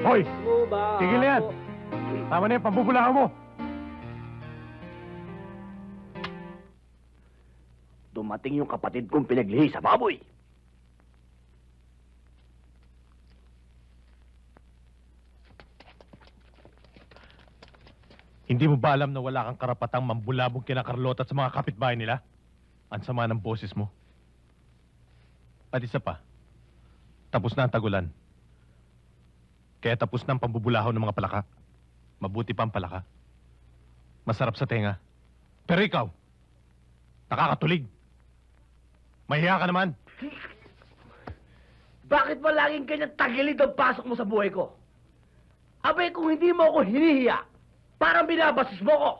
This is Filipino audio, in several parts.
Hoy, tigil na yan. Tama na yung pambubulahan mo. Dumating yung kapatid kong pinaglihi sa baboy. Hindi mo ba alam na wala kang karapatang mambulabog kina Carlota at sa mga kapitbahay nila? Ang sama ng boses mo. At isa pa, tapos na ang tagulan. Kaya tapos na ang pambubulahaw ng mga palaka. Mabuti pa ang palaka. Masarap sa tenga. Pero ikaw, nakakatulig. Mahiya ka naman. Bakit ba laging ganyan tagilid ang pasok mo sa buhay ko? Abay, kung hindi mo ako hinihiya, parang binabasis mo ko.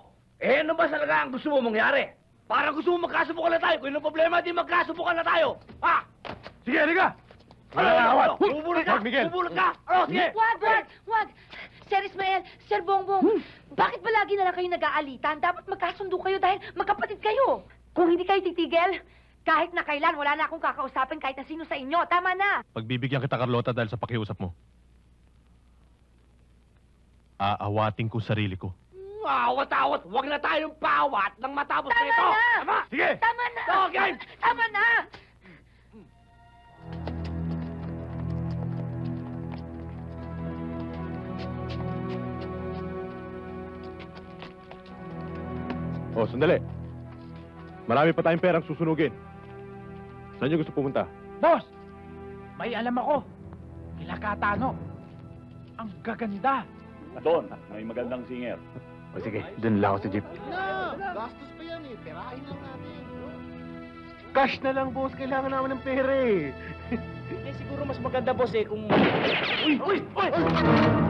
Eh, ano ba talaga ang gusto mo mangyari? Parang gusto mo magkasubukan na tayo. Kung ano problema, di magkasubukan na tayo. Ha? Sige, halika! Wala na awat! Bubulot ka! Bubulot ka! Ano, sige! Wag, wag, wag! Sir Ismael, Sir Bongbong, bakit ba lagi na lang kayo nag-aalitan? Dapat magkasundo kayo dahil magkapatid kayo. Kung hindi kayo titigil, kahit na kailan, wala na akong kakausapin kahit na sino sa inyo. Tama na! Pagbibigyan kita, Carlota, dahil sa pakiusap mo. Aawatin ko sarili ko. Awat-awat! Huwag na tayong paawat nang matapos Tama na ito! na! Tama! Sige! Tama na! Okay. Tama na! Oh, sandali. Marami pa tayong perang susunugin. Saan niyo gusto pumunta? Boss! May alam ako. Kila Katano. Ang gaganda. Doon, may magandang singer. O sige, dun lang ako sa jeep. Na! Gastos pa yan eh. Perahin lang natin. Cash na lang, boss. Kailangan naman ng pera eh. Eh, siguro mas maganda, boss, eh, kung... Uy! Uy! Uy! Woo!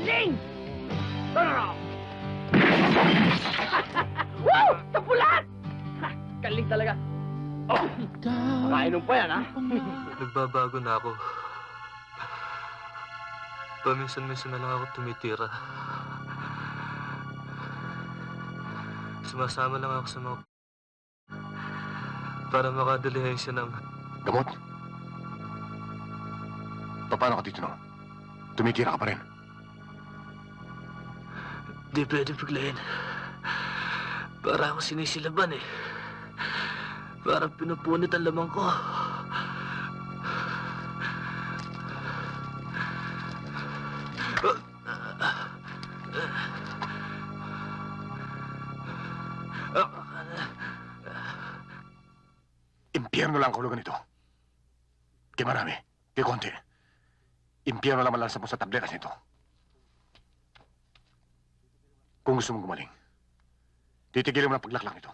Galing! No, no, no! Woo! Tapulan! Ha, Galing talaga. Oh, makainom pa yan, ha? Nagbabago na ako. Paminsan-minsan na lang ako tumitira. Sumasama lang ako sa mga... Para makadalihensya ng... Gamot? Paano ka dito no? Tumitira ka pa rin. Di pwede biglayin. Para ako sinisilaban eh. Para pinupunit ang lamang ko. Impyerno lang ang kahulugan nito. Kaya marami. Kaya konti. Impyerno lang malansa mo sa tabletas nito. Kung gusto mong gumaling, titigilin mo ng paglaklak nito.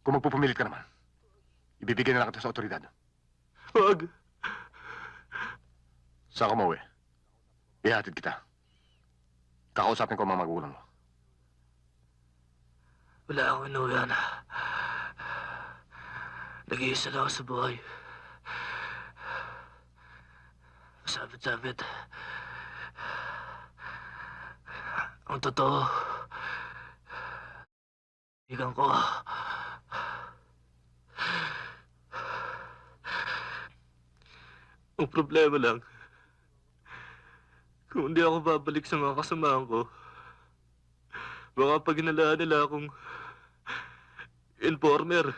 Kung magpupumilit ka naman, ibibigay na lang ito sa otoridad. Wag! Saan ka mauwi? Ihatid kita. Kakausapin ko ang mga magulang mo. Wala akong inuwihan. Nag-iisa lang ako sa buhay. Sabit-sabit. Ang totoo. Ikan ko. Ang problema lang, kung hindi ako babalik sa mga kasamahan ko, baka pag inalaan nila akong informer,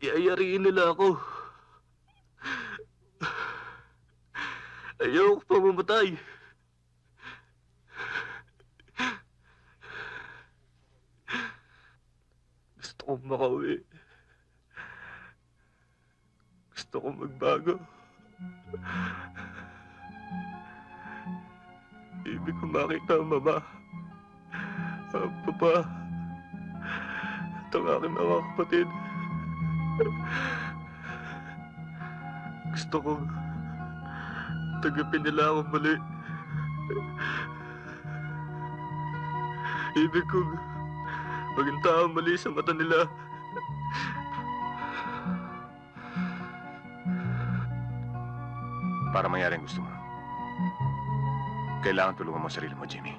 iayariin nila ako. Ayaw ko pa mamatay. Gusto kong makauwi. Gusto kong magbago. Ibig ko makita ang mama. Ang papa. At ang aking mga kapatid. Gusto kong tagapin nila ako muli. Ibig kong maging tao mali sa mata nila. Para mangyari ang gusto mo, kailangan tulungan mo ang sarili mo, Jimmy.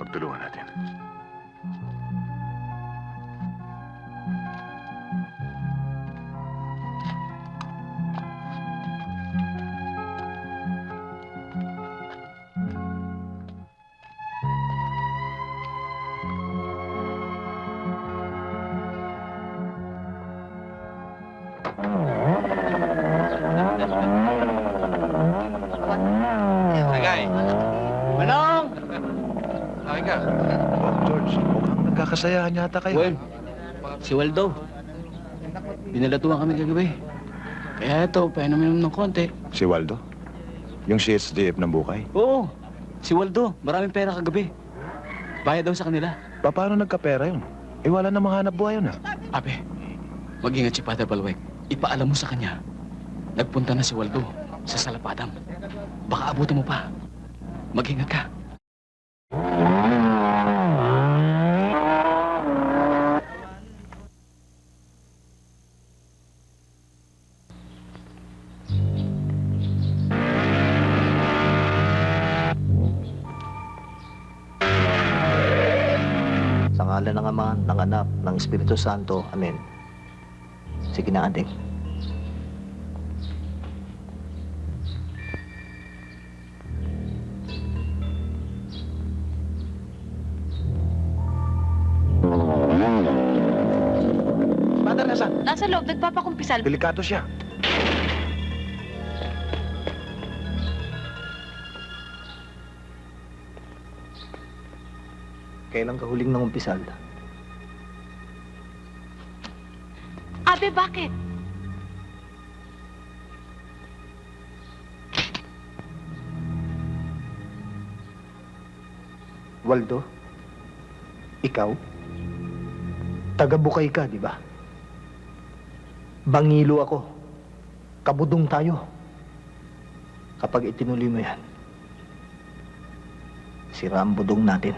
Pagtulungan natin. Tagay! Manong! Okay ka. Oh, George, mukhang nagkakasayahan yata kayo. Well, si Waldo. Binalatuan kami kagabi. Kaya ito, painom-inom ng konti. Si Waldo? Yung CSDF ng bukay? Oo, si Waldo. Maraming pera kagabi. Bayad daw sa kanila. Pa, paano nagkapera yun? Eh, wala namang hanap buhay yun, ah. Abe, mag-ingat si Father Balwek. Ipaalam mo sa kanya. Nagpunta na si Waldo sa Salapadam. Baka abutin mo pa. Mag-ingat ka. Sa ngalan ng Ama, ng Anak, ng Espiritu Santo. Amen. Sige na, ading. Nasa loob, nagpapakumpisal. Delikato siya. Kailan ka huling nangumpisal? Abe, bakit? Waldo? Ikaw? Taga-bukay ka, di ba? Bangilo ako. Kabudong tayo. Kapag itinuloy mo yan, sira ang budong natin.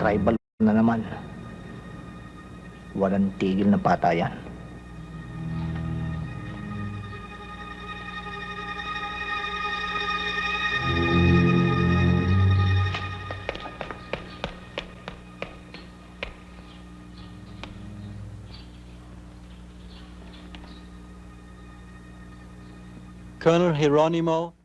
Tribal na naman. Walang tigil na patayan. Colonel Hieronymo.